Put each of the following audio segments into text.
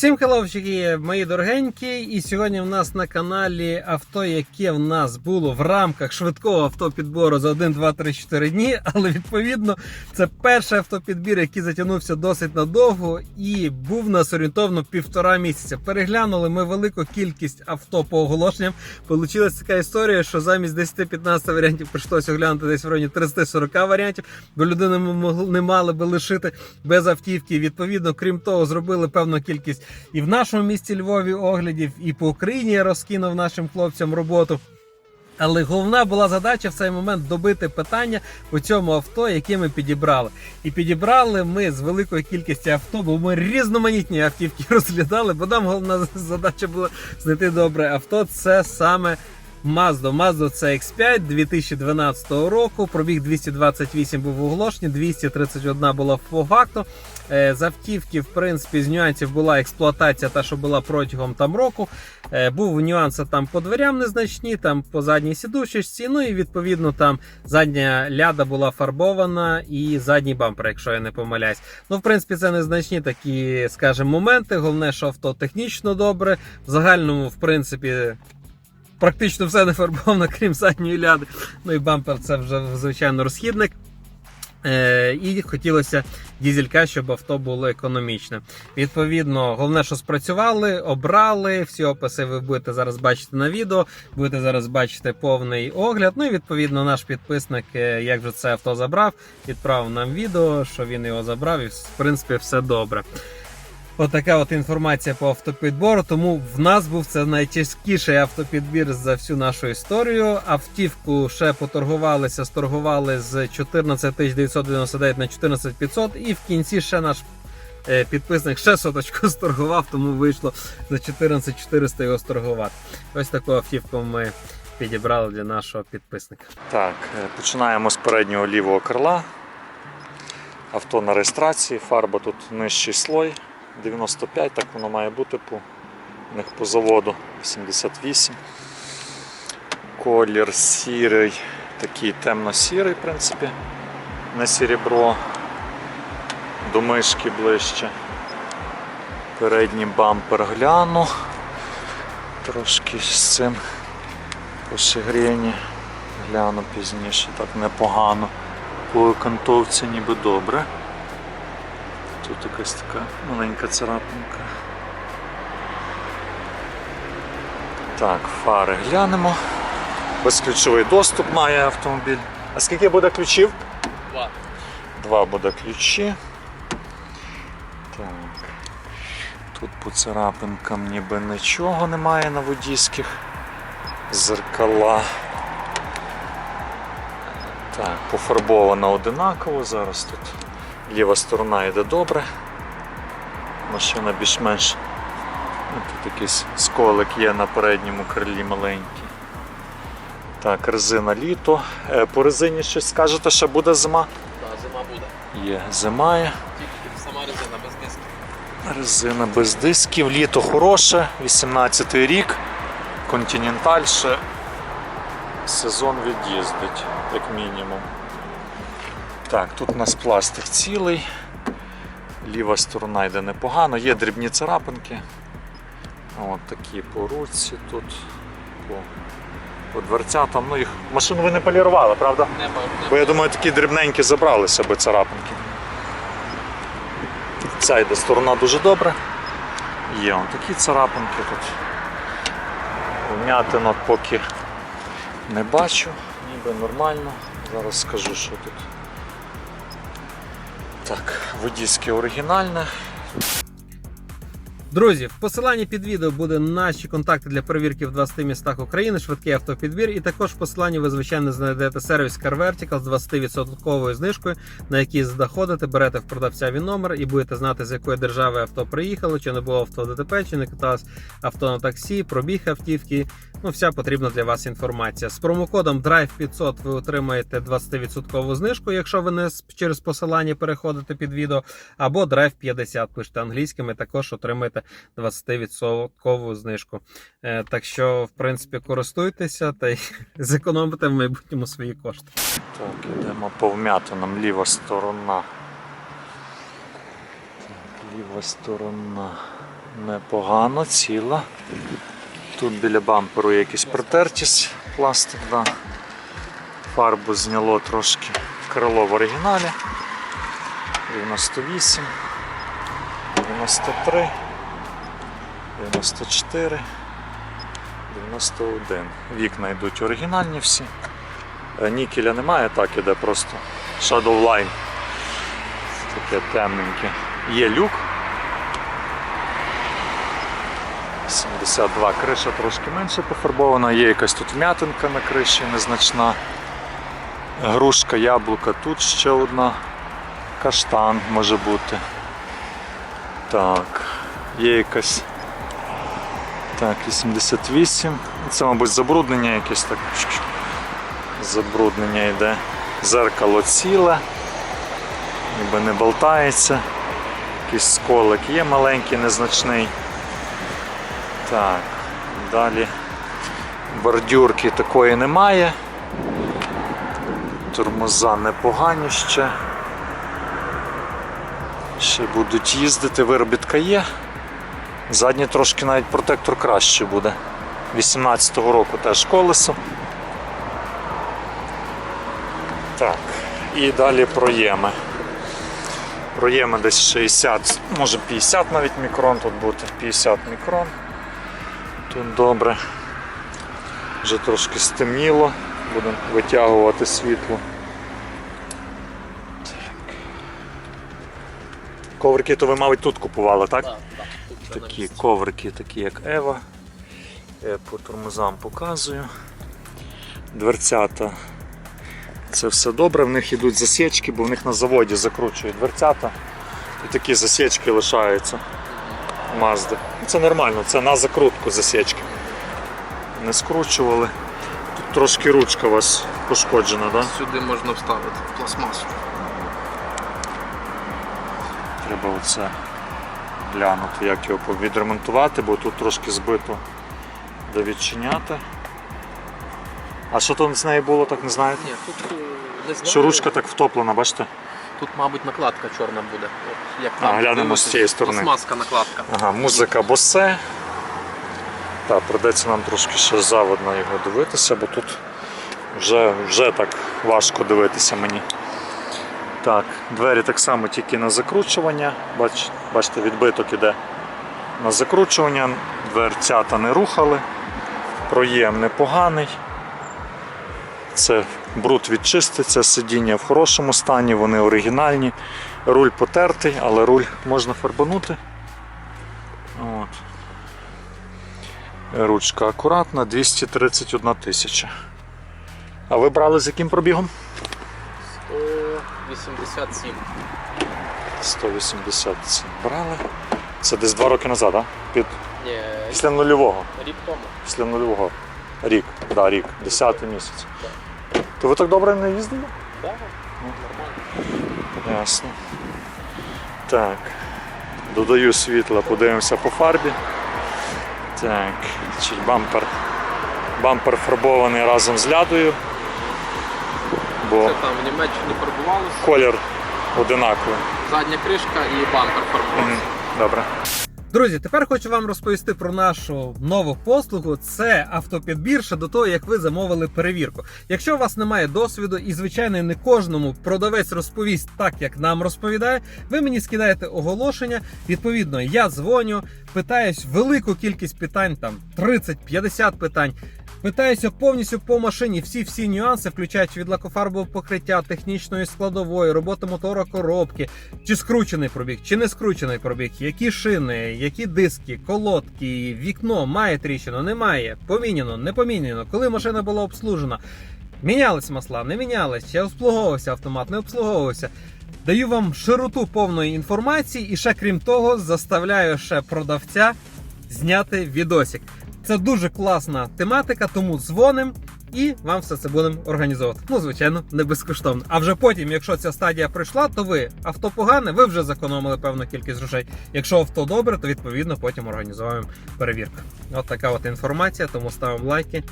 Всім хеловчики, мої дорогенькі, і сьогодні в нас на каналі авто, яке в нас було в рамках швидкого автопідбору за 1, 2, 3, 4 дні. Але відповідно це перший автопідбір, який затягнувся досить надовго і був у нас орієнтовно півтора місяця. Переглянули ми велику кількість авто по оголошенням. Получилась така історія, що замість 10-15 варіантів прийшлося оглянути десь в районі 30-40 варіантів, бо людини не мали би лишити без автівки. Відповідно, крім того, зробили певну кількість і в нашому місті Львові оглядів, і по Україні я розкинув нашим хлопцям роботу. Але головна була задача в цей момент добити питання по цьому авто, яке ми підібрали. І підібрали ми з великої кількості авто, бо ми різноманітні автівки розглядали, бо нам головна задача була знайти добре авто. Це саме Mazda. Mazda CX5 2012 року. Пробіг 228 був оголошений, 231 була по факту. Е, З автівки, в принципі, з нюансів була експлуатація, та що була протягом там року. Е, Був нюанси там по дверям незначні, там по задній сідушечці. Ну і відповідно там задня ляда була фарбована і задній бампер, якщо я не помиляюсь. Ну, в принципі, це незначні такі, скажімо, моменти. Головне, що авто технічно добре. В загальному, в принципі. Практично все не фарбовано, крім задньої ляди. Ну і бампер це вже звичайно розхідник. Е, і хотілося дізелька, щоб авто було економічне. Відповідно, головне, що спрацювали, обрали. Всі описи ви будете зараз бачити на відео, будете зараз бачити повний огляд. Ну і відповідно, наш підписник, е, як же це авто забрав, відправив нам відео, що він його забрав, і в принципі все добре. Отака от інформація по автопідбору. Тому в нас був це найчастіший автопідбір за всю нашу історію. Автівку ще поторгувалися, сторгували з 14 999 на 14 500 і в кінці ще наш е, підписник ще соточку сторгував, тому вийшло за 14 400 його сторгувати. Ось таку автівку ми підібрали для нашого підписника. Так, е, починаємо з переднього лівого крила. Авто на реєстрації, фарба тут нижчий слой. 95, так воно має бути по у них по заводу 78. Колір сірий, такий темно-сірий, в принципі, не серебро. До мишки ближче. Передній бампер гляну. Трошки з цим пошигрені, гляну пізніше, так непогано. По окантовці ніби добре. Тут якась така маленька царапинка. Так, фари глянемо. Безключовий доступ має автомобіль. А скільки буде ключів? Два. Два буде ключі. Так. Тут по царапинкам ніби нічого немає на водійських. Зеркала. Так, пофарбовано одинаково. Зараз тут ліва сторона йде добре. Машина більш-менш. Ну, Тут якийсь сколик є на передньому крилі маленький. Так, резина літо. Е, По резині щось скажете, що буде зима? Так, зима буде. Є, зима є. Тільки сама резина без дисків. Резина без дисків, літо хороше, 18 рік, континенталь ще сезон від'їздить, як мінімум. Так, тут у нас пластик цілий, ліва сторона йде непогано, є дрібні царапинки. От такі по руці тут, по, по дверцятам. Ну, їх машину ви не полірували, правда? Не, Бо я думаю, такі дрібненькі забралися би царапинки. Ця йде сторона дуже добре. Є он такі царапинки тут. Вмятинок поки не бачу, ніби нормально. Зараз скажу, що тут. Так, водійське оригінальне. Друзі, в посиланні під відео буде наші контакти для перевірки в 20 містах України, швидкий автопідбір. І також в посиланні ви звичайно знайдете сервіс Car Vertical з 20% знижкою, на який заходите, берете в продавця він номер і будете знати, з якої держави авто приїхало, чи не було авто ДТП, чи не каталось авто на таксі, пробіг автівки. Ну, вся потрібна для вас інформація. З промокодом DRIVE500 ви отримаєте 20% знижку, якщо ви не через посилання переходите під відео, або DRIVE50 пишете англійськими, також отримаєте 20% знижку. Е, так що, в принципі, користуйтеся та й зекономите в майбутньому свої кошти. Так, йдемо по вмятинам, ліва сторона. Так, ліва сторона. Непогано, ціла. Тут біля бамперу є якийсь протертість, пластик, да. Фарбу зняло трошки крило в оригіналі. 98, 93, 94, 91. Вікна йдуть оригінальні всі. Е, Нікеля немає, так іде просто Shadow Line. Таке темненьке. Є люк. 72 криша трошки менше пофарбована, є якась тут вм'ятинка на криші незначна. Грушка, яблука, тут ще одна. Каштан може бути. Так, є якась. Так, 88. Це, мабуть, забруднення якесь так. Забруднення йде. Зеркало ціле, ніби не болтається. Якийсь сколик є маленький, незначний. Так, далі бордюрки такої немає. Тормоза непогані ще. Ще будуть їздити, виробітка є. Задній трошки навіть протектор краще буде. 18-го року теж колесо. Так, і далі проєми. Проєми десь 60, може 50 навіть мікрон тут бути. 50 мікрон. Тут добре. Вже трошки стемніло, будемо витягувати світло. Коврики то ви, мабуть, тут купували, так? Такі коврики, такі як Ева. Я по тормозам показую. Дверцята. Це все добре, в них йдуть засічки, бо в них на заводі закручують дверцята. І такі засічки лишаються. Мазди. Це нормально, це на закрутку засічки. Не скручували. Тут трошки ручка у вас пошкоджена, так? Да? Сюди можна вставити пластмасу. Треба оце глянути, як його відремонтувати, бо тут трошки збито де відчиняти. А що там з нею було, так не знаєте? Ні, тут е, не знаю. Що ручка так втоплена, бачите? Тут, мабуть, накладка чорна буде. От, як А, глянемо з цієї сторони. Пластмаска накладка. Ага, музика босе. Так, придеться нам трошки ще заводно його дивитися, бо тут вже, вже так важко дивитися мені. Так, двері так само тільки на закручування. Бач, бачите, відбиток іде на закручування, дверцята не рухали, проєм непоганий. Це бруд відчиститься, сидіння в хорошому стані, вони оригінальні. Руль потертий, але руль можна фарбанути. От. Ручка акуратна, 231 тисяча. А ви брали з яким пробігом? 187. 187 брали. Це десь два роки назад, а? Під... Ні, Після нульового. рік тому. Після нульового. Рік. Да, рік. 10 місяць. То ви так добре не їздили? Так, Ну. нормально. Ясно. Так. Додаю світла, подивимося по фарбі. Так, чи бампер. Бампер фарбований разом з лядою. Бо Це там в Німеччині фарбувалося. колір одинаковий. Задня кришка і бампер фарбувався. Мгм. Добре. Друзі, тепер хочу вам розповісти про нашу нову послугу. Це автопідбір ще до того, як ви замовили перевірку. Якщо у вас немає досвіду, і звичайно не кожному продавець розповість так, як нам розповідає, ви мені скидаєте оголошення. Відповідно, я дзвоню, питаюсь велику кількість питань, там 30-50 питань. Питаюся повністю по машині всі всі нюанси, включаючи від лакофарбового покриття, технічної складової, роботи мотора коробки, чи скручений пробіг, чи не скручений пробіг, які шини, які диски, колодки, вікно має тріщину, немає, поміняно, не поміняно, коли машина була обслужена. Мінялись масла, не мінялись, чи обслуговувався автомат, не обслуговувався. Даю вам широту повної інформації і ще крім того, заставляю ще продавця зняти відосик. Це дуже класна тематика, тому дзвоним і вам все це будемо організовувати. Ну, звичайно, не безкоштовно. А вже потім, якщо ця стадія пройшла, то ви авто погане, ви вже зекономили певну кількість грошей. Якщо авто добре, то відповідно потім організуємо перевірку. От така от інформація, тому ставимо лайки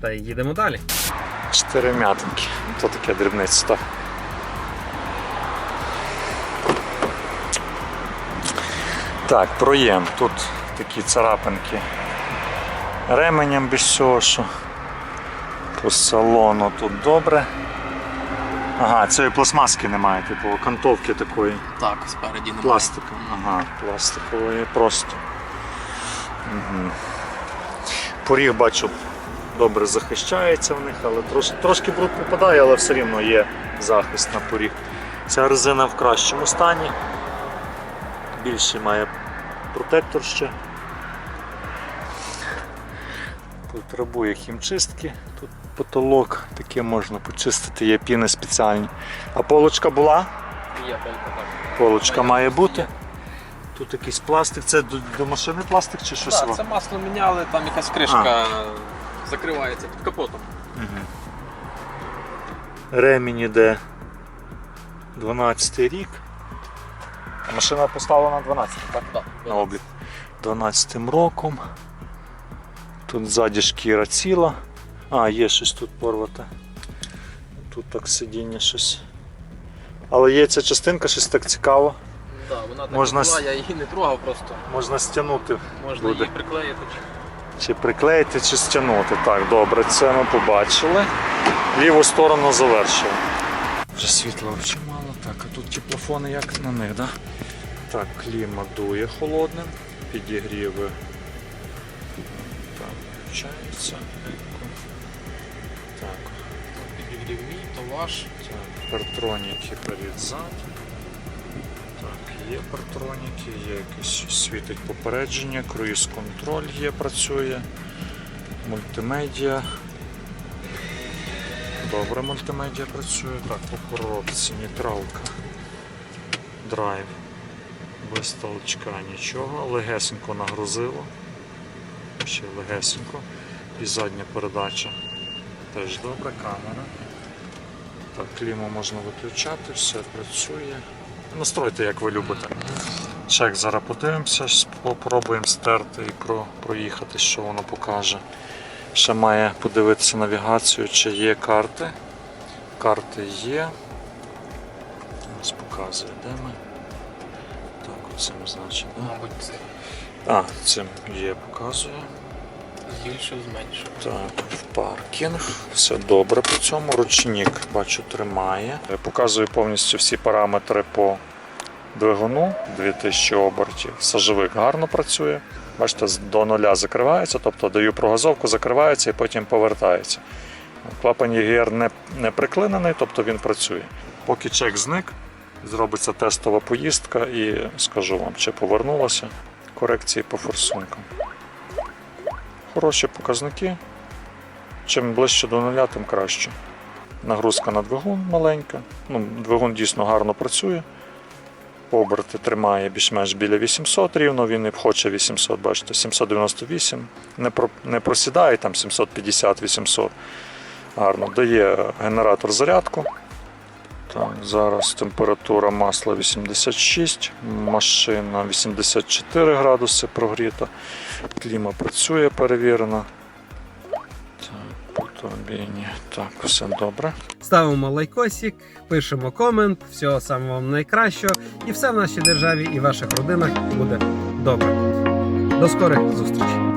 та їдемо далі. Чотири м'ятинки. То таке дрібниці, так. Так, проєм. Тут такі царапинки. Ременем без цього, що по салону тут добре. Ага, цієї пластмаски немає, типу окантовки такої. Так, спереді немає. Пластика. Ага, пластикової просто. Угу. Поріг бачу добре захищається в них, але трош, трошки бруд попадає, але все рівно є захист на поріг. Ця резина в кращому стані. Більший має протектор ще. Потребує хімчистки. Тут потолок, таке можна почистити, є піни спеціальні. А полочка була? Є. Полочка має бути. Тут якийсь пластик. Це до, до машини пластик чи щось? Так, це масло міняли, там якась кришка закривається під капотом. Ремінь іде 12 рік. Машина поставлена 12, так? Так, На облік. 12 роком. Тут ззаді шкіра ціла. А, є щось тут порвате. Тут так сидіння щось. Але є ця частинка, щось так цікаво. Да, вона так Можна була, с- я її не трогав просто. Можна стягнути. Можна Буде. її приклеїти. Чи приклеїти, чи стягнути. Так, добре, це ми побачили. Ліву сторону завершили. Вже світла вже мало. Так, а тут ті плафони як на них, да? Так, кліма дує холодним, підігріви. Включається. Так, Підігрів мій, ваш. так, партроніки перед-зад. Так, є партроніки, є якесь світить попередження, круїз-контроль є, працює, мультимедіа. Добре, мультимедіа працює. Так, по коробці, нейтралка, драйв. Без толчка нічого, легесенько нагрузило. Ще легесенько. І задня передача. Теж добре, камера. Так, кліму можна виключати, все працює. Настройте, як ви любите. Чек зараз подивимося, спробуємо стерти і про, проїхати, що воно покаже. Ще має подивитися навігацію, чи є карти. Карти є. Ось показує, де ми. Так, оцим значить. да? Мабуть, А, цим є, показує. збільшив, зменшив. Так, в паркінг. Все добре по цьому. Ручник, бачу, тримає. Я Показую повністю всі параметри по двигуну 2000 обертів. Сажовик гарно працює. Бачите, до нуля закривається, тобто даю прогазовку, закривається і потім повертається. Клапан ЄГР не, не приклинений, тобто він працює. Поки чек зник, зробиться тестова поїздка і скажу вам, чи повернулося корекції по форсункам. Хороші показники. Чим ближче до нуля, тим краще. Нагрузка на двигун маленька. Ну, двигун дійсно гарно працює. Оберти тримає більш-менш біля 800 рівно, він і хоче 800, бачите, 798. Не, про, не просідає там 750-800. Гарно. Дає генератор зарядку. Так, зараз температура масла 86, машина 84 градуси прогріта. Кліма працює перевірена. Так, все добре. Ставимо лайкосик, пишемо комент. Всього самого вам найкращого. І все в нашій державі і ваших родинах буде добре. До скорих зустрічей!